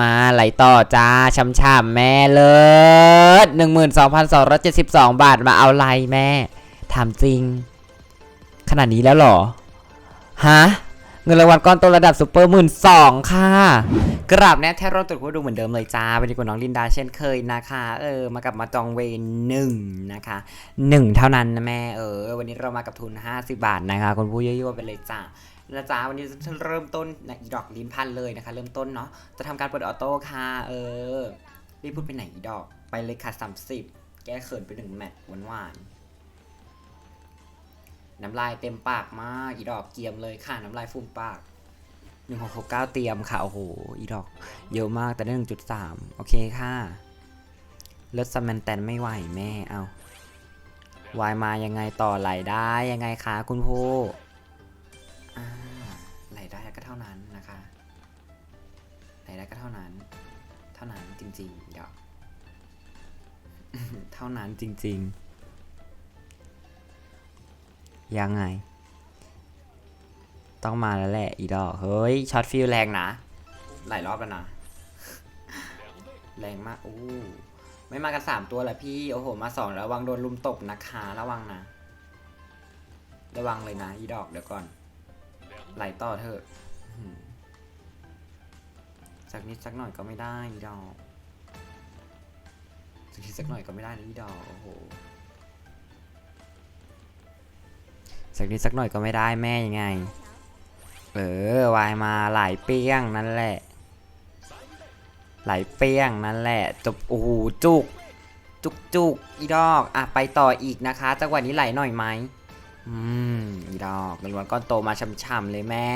มาไหลต่อจ้าช้ำๆแม่เลิศ12,272 บาทมาเอาไรแม่ ถามจริง ขนาดนี้แล้วหรอ ฮะ เงินรางวัลก้อนโตระดับซูเปอร์หมื่นสองค่ะ กราบแน่แทบรอบตัวผู้ดูเหมือนเดิมเลยจ้าวันนี้กับน้องลินดาเช่นเคยนะคะ เออ มากับมาจองเวรหนึ่งนะคะหนึ่งเท่านั้นนะแม่เออ วันนี้เรามากับทุน 50 บาทนะคะคนผู้เยั่วๆไปเลยจ้านะจ๊ะวันนี้จะเริ่มต้นนะอีดอกลิ้นพันเลยนะคะ เริ่มต้นเนาะจะทำการเปิดออโต้ค่ะ เออรีบพูดไปไหนอีดอกไปเลยค่ะ30 แก้เขินไปหนึ่งแมตช์หวานๆ น้ำลายเต็มปากมากอีดอกเกียมเลยค่ะน้ำลายฟูมปากหนึ่งหกหกเก้าเตรียมค่ะโอ้โหอีดอก เยอะมากแต่ได้หนึ่งจุดสามโอเคค่ะเลิศซัมแมนแตนไม่ไหวแม่เอาวายมายังไงต่อไหลได้ยังไงคะคุณผู้ไหลได้ก็เท่านั้นนะคะไหลได้ก็เท่านั้น เท่านั้นจริงๆอีดอก เท่านั้นจริง ๆ ยังไง ต้องมาแล้วแหละอีดอก เฮ้ยช็อตฟิลแรงนะ หลายรอบแล้วนะ แรงมาก อู้ ไม่มากันสามตัวแหละพี่ โอ้โห มาสองแล้วระวังโดนลุมตบนะคะระวังนะ ระวังเลยนะอีดอกเดี๋ยวก่อน ไหลต่อเถอะสักนิดสักหน่อยก็ไม่ได้อีดอกสักนิดสักหน่อยก็ไม่ได้นะอีดอก โอ้โห สักนิดสักหน่อยก็ไม่ได้แม่ยังไง เออวายมาหลายเปี้ยงนั่นแหละ หลายเปี้ยงนั่นแหละจบโอ้โหจุก จุกจุกอีดอกอะไปต่ออีกนะคะจังหวะนี้ไหลหน่อยไหมอืมอีดอกเงินวัลก้อนโตมาช่ำๆเลยแม่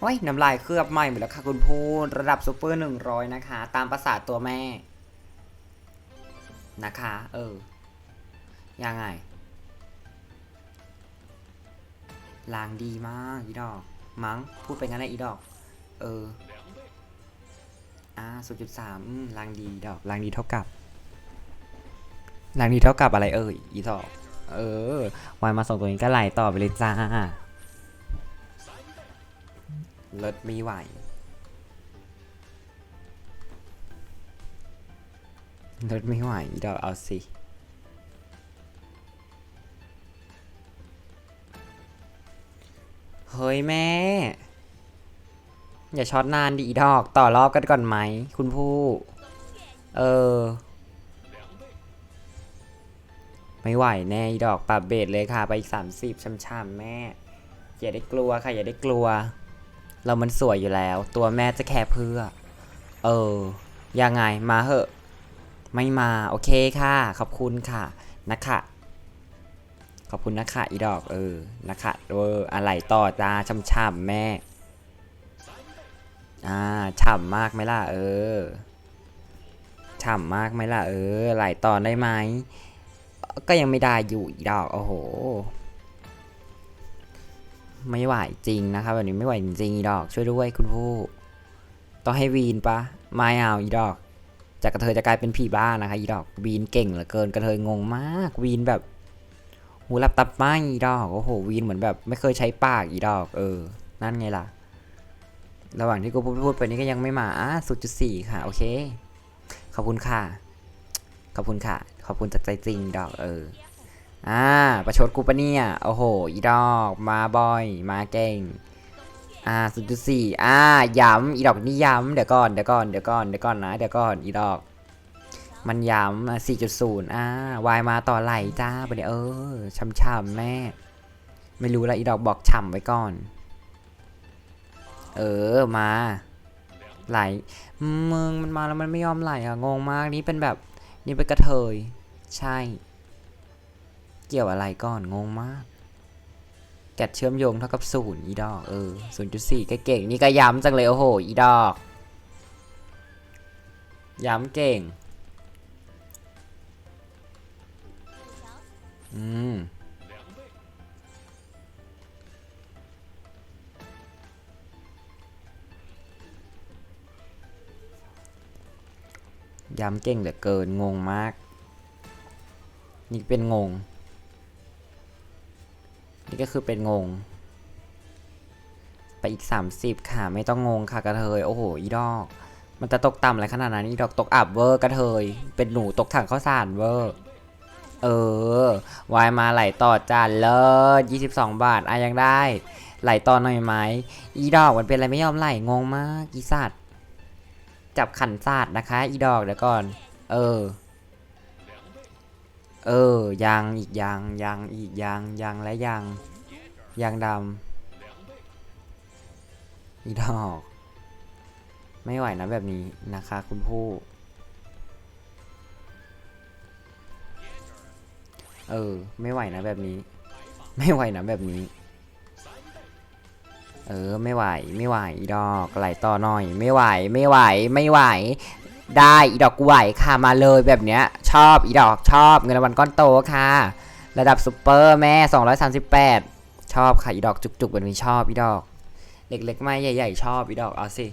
โอ้ยน้ำลายเคลือบใหม่หมดแล้วค่ะคุณพูดระดับซูเปอร์หนึ่งร้อยนะคะ ตามภาษาตัวแม่ นะคะ เออยังไง ลางดีมากอีดอก มั้งพูดไปงั้นแหละอีดอก เออ อ่าศูนย์จุดสามลางดีดอกลางดีเท่ากับลางดีเท่ากับอะไรเอ่ยอีดอก เออวายมาส่งตัวนี้ก็ไหลต่อไปเลยจ้าเลิศไม่ไหวเลิศไม่ไหวอีดอกเอาสิ เฮ้ยแม่ อย่าช็อตนานดิอีดอก ต่อรอบกันก่อนไหม คุณผู้ เออ ไม่ไหวแน่อีดอกปรับเบสเลยค่ะ ไปอีก 30ช้ำๆแม่ อย่าได้กลัวค่ะ อย่าได้กลัว เรามันสวยอยู่แล้ว ตัวแม่จะแค่เพื่อ เออ ยังไงมาเหอะ ไม่มา โอเคค่ะ ขอบคุณค่ะ นะคะ ขอบคุณนะคะอีดอกเออนะคะเอออะไรต่อจ้าช่ำๆแม่ อ่าฉ่ำมากไหมล่ะเออฉ่ำมากไหมล่ะเออไหลต่อได้ไหม ก็ยังไม่ได้อยู่อีดอกโอ้โห ไม่ไหวจริงนะครับแบบนี้ไม่ไหวจริงอีดอก ช่วยด้วยคุณผู้ ต้องให้วีนปะไม่เอาอีดอก จากกระเทยจะกลายเป็นผีบ้านะคะอีดอกวีนเก่งเหลือเกินกระเทยงงมากวีนแบบ หูรับตับไม้อีดอกโอ้โหวีนเหมือนแบบไม่เคยใช้ปากอีดอก เออ นั่นไงล่ะ ระหว่างที่กูพูดพูดไปนี่ก็ยังไม่มาอะสุดจุดสี่ค่ะ โอเค ขอบคุณค่ะ ขอบคุณค่ะ ขอบคุณจากใจจริงดอกเออ อ่า ประชดกูปะเนี่ย โอ้โห อีดอก มาบ่อย มาเก่ง อ่าสุดจุดสี่อ่าย้ำอีดอกนี่ย้ำเดี๋ยวก่อน เดี๋ยวก่อน เดี๋ยวก่อน เดี๋ยวก่อนนะ เดี๋ยวก่อน อีดอก มันย้ำสี่จุดศูนย์อ่าวายมาต่อไหลจ้าไปเนี่ยเออช่ำๆแม่ ไม่รู้ละอีดอกบอกฉ่ำไว้ก่อน เออมา ไหลมึงมันมาแล้วมันไม่ยอมไหลอะงงมากนี่เป็นแบบนี่เป็นกระเทย ใช่ เกี่ยวอะไรก่อนงงมากแกดเชื่อมโยงเท่ากับศูนย์อีดอกเออศูนย์จุดสี่ก็เก่งนี่ก็ย้ำจังเลยโอ้โหอีดอก ย้ำเก่ง อืมย้ำเก่งเหลือเกิน งงมาก นี่เป็นงง นี่ก็คือเป็นงง ไปอีก 30 ค่ะ ไม่ต้องงงค่ะกระเทย โอ้โห อีดอก มันจะตกต่ำอะไรขนาดนั้น อีดอกตกอับเวอร์กระเทย เป็นหนูตกถังข้าวสารเวอร์ เออ วายมาไหลต่อจานเลิศ22บาทอะยังได้ ไหลต่อหน่อยไหมอีดอกมันเป็นอะไรไม่ยอมไหลงงมากอีสัตว์จับขันศาสตร์นะคะ อีดอกเดี๋ยวก่อน เออ เออยังอีกยังยังอีกยังยังและยังยังดำอีดอก ไม่ไหวนะแบบนี้นะคะ คุณผู้ เออ ไม่ไหวนะแบบนี้ ไม่ไหวนะแบบนี้ เออ ไม่ไหว ไม่ไหวอีดอกไหลต่อหน่อย ไม่ไหว ไม่ไหว ไม่ไหว ได้อีดอกกูไหวค่ะมาเลยแบบเนี้ย ชอบอีดอกชอบเงินรางวัลก้อนโตค่ะ ระดับซูเปอร์แม่ 238 ชอบค่ะอีดอกจุกๆแบบนี้ชอบอีดอก เล็กๆไม่ใหญ่ ๆ ชอบอีดอกเอาสิ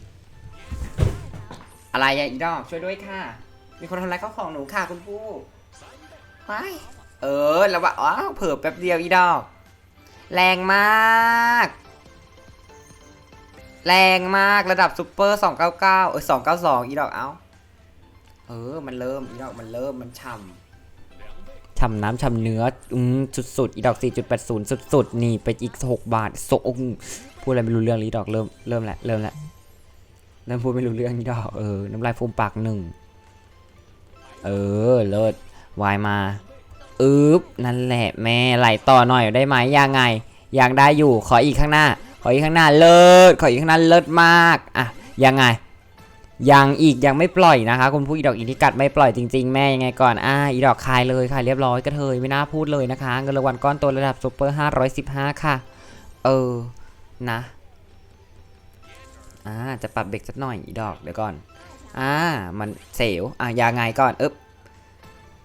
อะไรอะอีดอกช่วยด้วยค่ะ มีคนทำลายข้าวของหนูค่ะคุณผู้ไป เออแล้วว่าอ๋อเผิ่แป๊บเดียวอีดอก แรงมาก แรงมากระดับซูเปอร์299เออ292อีดอกเอาเออ มันเริ่มอีดอกมันเริ่มมันฉ่ำฉ่ำน้ำฉ่ำเนื้ออืมสุดๆอีดอก4.80สุดๆนี่ไปอีก6บาทโซงพูดอะไรไม่รู้เรื่องอีดอกเริ่มเริ่มแล้วเริ่มแล้วเริ่มพูดไม่รู้เรื่องอีดอกเออน้ำลายฟูมปากหนึ่งเออเลิศวายมา อึ๊บนั่นแหละแม่ไหลต่อหน่อยได้ไหมยังไงยังได้อยู่ขออีกข้างหน้า ขออีกข้างหน้าเลิศขออีกข้างหน้าเลิศมากอะยังไงยังอีกยังไม่ปล่อยนะคะ คุณผู้อีดอกอินทิกัดไม่ปล่อยจริง ๆ แม่ยังไงก่อนอ่าอีดอกคายเลยค่ะเรียบร้อยกระเทยไม่น่าพูดเลยนะคะเงินรางวัลก้อนโตัวระดับซูเปอร์515ค่ะ เออนะอ่าจะปรับเบรกสักหน่อยอีดอกเดี๋ยวก่อนอ่ามันเสียวอะยังไงก่อนอึ๊บ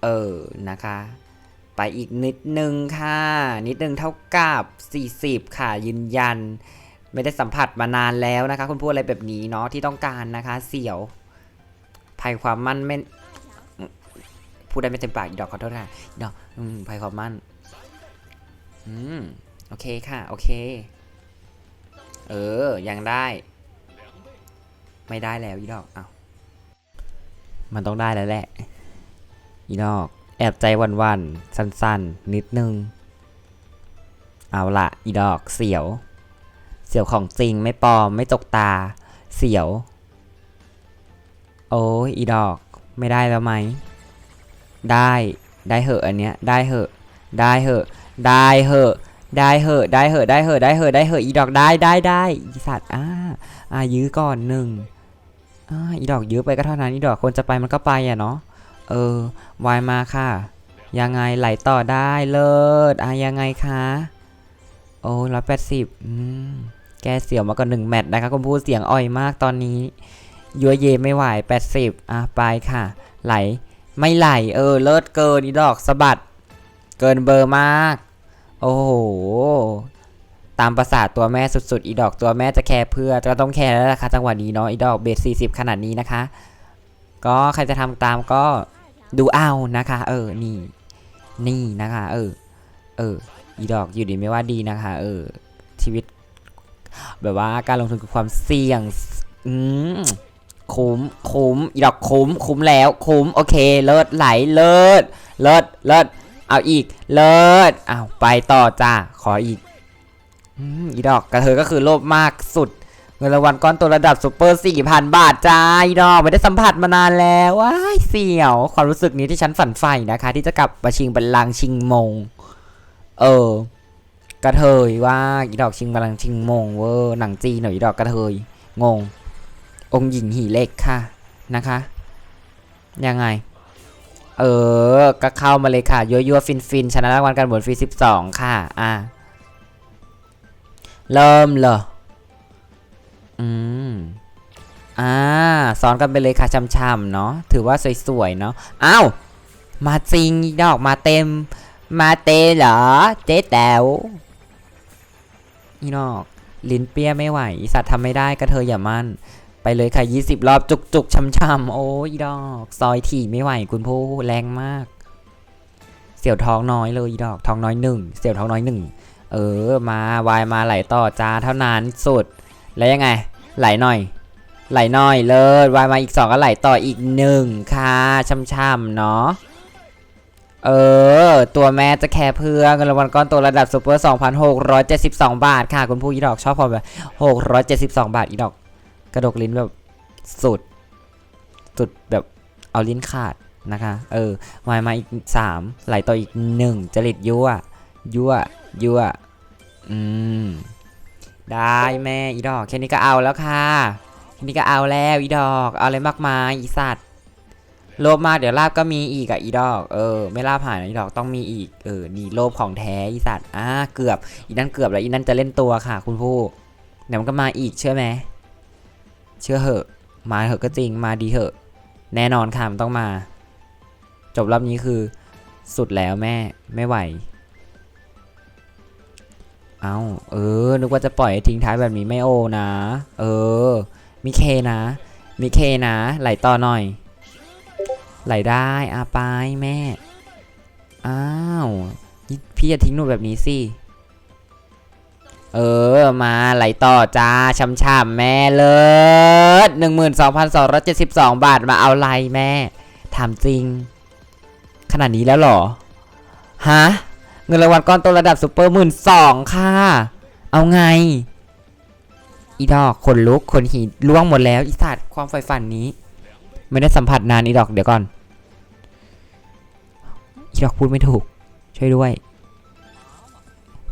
เออนะคะ ไปอีกนิดนึงค่ะ นิดนึงเท่ากับ 40 ค่ะ ยืนยัน ไม่ได้สัมผัสมานานแล้วนะคะ คุณพูดอะไรแบบนี้เนาะที่ต้องการนะคะ เสี่ยวภัยความมั่นไม่พูดได้ไม่เต็มปากอีดอกขอโทษค่ะอีดอกภัยความมั่น อืม โอเคค่ะ โอเค เออ ยังได้ ไม่ได้แล้วอีดอกอ้าวมันต้องได้แล้วแหละ อีดอก อบใจวันๆ สั้นๆ นิดนึง เอาละอีดอกเสียว เสียวของจริงไม่ปลอมไม่จกตา เสียว โอ้ยอีดอกไม่ได้แล้วไหม ได้ได้เหอะอันเนี้ยได้เหอะ ได้เหอะ ได้เหอะ ได้เหอะ ได้เหอะ ได้เหอะ ได้เหอะ ได้เหอะ อีดอกได้ได้ได้อีสัตว์อ่าอ่ายื้อก่อนหนึ่งอ่าอีดอกยื้อไปก็เท่านั้นอีดอกคนจะไปมันก็ไปอะเนาะ เออวายมาค่ะ ยังไงไหลต่อได้เลิศอะยังไงคะโอ้ร้อยแปดสิบอืมแกเสียวมาก่อนหนึ่งแมตช์นะคะคุณพูดเสียงอ่อยมากตอนนี้ยัวเยไม่ไหวแปดสิบอะไปค่ะ ไหลไม่ไหล เออ เลิศเกินอีดอกสะบัด เกินเบอร์มาก โอ้โห ตามประสาทตัวแม่สุดๆ อีดอกตัวแม่จะแคร์เพื่อก็ต้องแคร์แล้วล่ะค่ะจังหวะนี้เนาะอีดอกเบสสี่สิบขนาดนี้นะคะ ก็ใครจะทำตามก็ ดูเอานะคะ เออ นี่ นี่นะคะ เออ เออ อีดอกอยู่ดีไม่ว่าดีนะคะ เออ ชีวิต แบบว่าการลงทุนคือความเสี่ยง อืมคุ้มคุ้มอีดอกคุ้มคุ้มแล้ว คุ้ม โอเค เลิศไหล เลิศ เลิศ เลิศ เอาอีก เลิศอ้าวไปต่อจ้า ขออีก อืม อีดอกกระเทยก็คือโลภมากสุด งินรางวัลก้อนตัวระดับซูเปอร์4,000บาทจ้าอีดอกไม่ได้สัมผัสมานานแล้วว้ายเสี่ยว ความรู้สึกนี้ที่ฉันฝันใฝ่นะคะ ที่จะกลับมาชิงบัลลังก์ชิงมง เออ กระเทยว่าอีดอกชิงบัลลังก์ชิงมงเวอร์หนังจีหน่อยอีดอกกระเทยงง องหญิงหีเล็กค่ะนะคะ ยังไง เออ ก็เข้ามาเลยค่ะยัวยัวฟินฟินชนะรางวัลการบวชฟรี12ค่ะ อะ เริ่มเลย ซ้อนกันไปเลยค่ะช่ำๆเนาะถือว่าสวยๆเนาะอ้าวมาจริงอีดอกมาเต็ม มาเตเหรอเจ๊แต๋วอีดอกลิ้นเปี้ยไม่ไหวอีสัตว์ทำไม่ได้ก็เธออย่ามั่น ไปเลยค่ะ20รอบจุกๆช่ำๆโอ้ยอีดอก ซอยถี่ไม่ไหวคุณผู้แรงมาก เสี่ยวท้องน้อยเลยอีดอกท้องน้อยหนึ่งเสี่ยวท้องน้อยหนึ่งเออมาวายมาไหลต่อจ้าเท่านั้นสุด แล้วยังไง ไหลหน่อย ไหลหน่อยเลิศวายมาอีกสองก็ไหลต่ออีกหนึ่งค่ะช่ำๆเนาะเออ ตัวแม่จะแค่เพื่อเงินรางวัลก้อนโตัวระดับซูเปอร์ 2,672 บาทค่ะ คุณผู้อีดอกชอบพอแบบ672 บาทอีดอก กระดกลิ้นแบบสุด สุดแบบเอาลิ้นขาดนะคะ เออวายมาอีก 3 ไหลต่ออีก 1 จริตยั่ว ยั่ว ยั่ว อืม ได้แม่อีดอก แค่นี้ก็เอาแล้วค่ะ นี้ก็เอาแล้วอีดอก เอาอะไรมากมายอีสัตว์โลภมากเดี๋ยวลาบก็มีอีกอะอีดอก เออ ไม่ลาบผ่านนะอีดอกต้องมีอีก เออนี่โลภของแท้อีสัตว์อ่าเกือบ อีนั่นเกือบแล้วอีนั่นจะเล่นตัวค่ะ คุณผู้เดี๋ยวมันก็มาอีกเชื่อไหมเชื่อเหอะ มาเหอะก็จริงมาดีเหอะ แน่นอนค่ะมันต้องมา จบรอบนี้คือ สุดแล้วแม่ไม่ไหวเอาเออ นึกว่าจะปล่อยทิ้งท้ายแบบนี้ไม่โอนะ เออ มีเคนะ มีเคนะ ไหลต่อหน่อย ไหลได้อาไปแม่ อ้าวนี่พี่จะทิ้งหนูแบบนี้สิ เออ มาไหลต่อจ้าช่ำๆแม่เลิศหนึ่งหมื่นสองพันสองร้อยเจ็ดสิบสองบาทมาเอาไรแม่ ถามจริง ขนาดนี้แล้วหรอ ฮะ เงินรางวัลก้อนโตระดับซูเปอร์หมื่นสองค่ะ เอาไง อีดอกขนลุกขนหีล่วงหมดแล้วอีสัตว์ความใฝ่ฝันนี้ ไม่ได้สัมผัสนานอีดอกเดี๋ยวก่อนอีดอกพูดไม่ถูก ช่วยด้วย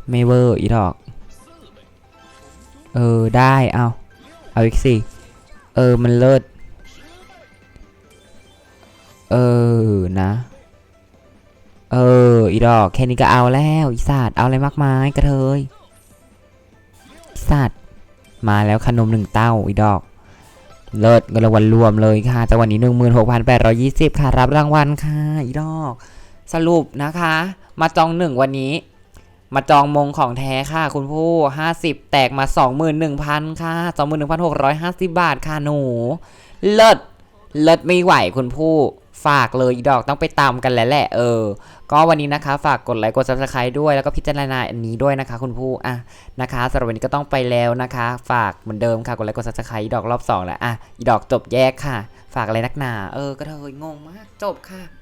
ไม่เวอร์อีดอก เออได้เอาเอาอีกสิเออมันเลิศเออนะ เอออีดอกแค่นี้ก็เอาแล้วอีสัตว์เอาอะไรมากมายกระเทยอีสัตว์ มาแล้วขนมหนึ่งเต้าอีดอก เลิศเงินรางวัลรวมเลยค่ะจังหวะนี้ 16,820 ค่ะ รับรางวัลค่ะอีดอก สรุปนะคะ มาจองหนึ่งวันนี้ มาจองมงของแท้ค่ะ คุณผู้ 50 แตกมา 21,000 ค่ะ 21,650 บาทค่ะหนู เลิศเลิศไม่ไหวคุณผู้ ฝากเลยอีดอกต้องไปตามกันแล้วแหละเออ ก็วันนี้นะคะ ฝากกดไลค์กด subscribe ด้วยแล้วก็พิจารณาอันนี้ด้วยนะคะ คุณผู้อะนะคะสำหรับวันนี้ก็ต้องไปแล้วนะคะ ฝากเหมือนเดิมค่ะกดไลค์กด subscribe อีดอกรอบสองแล้วอะอีดอกจบแยกค่ะ ฝากอะไรนักหนา เออก็เธองงมากจบค่ะ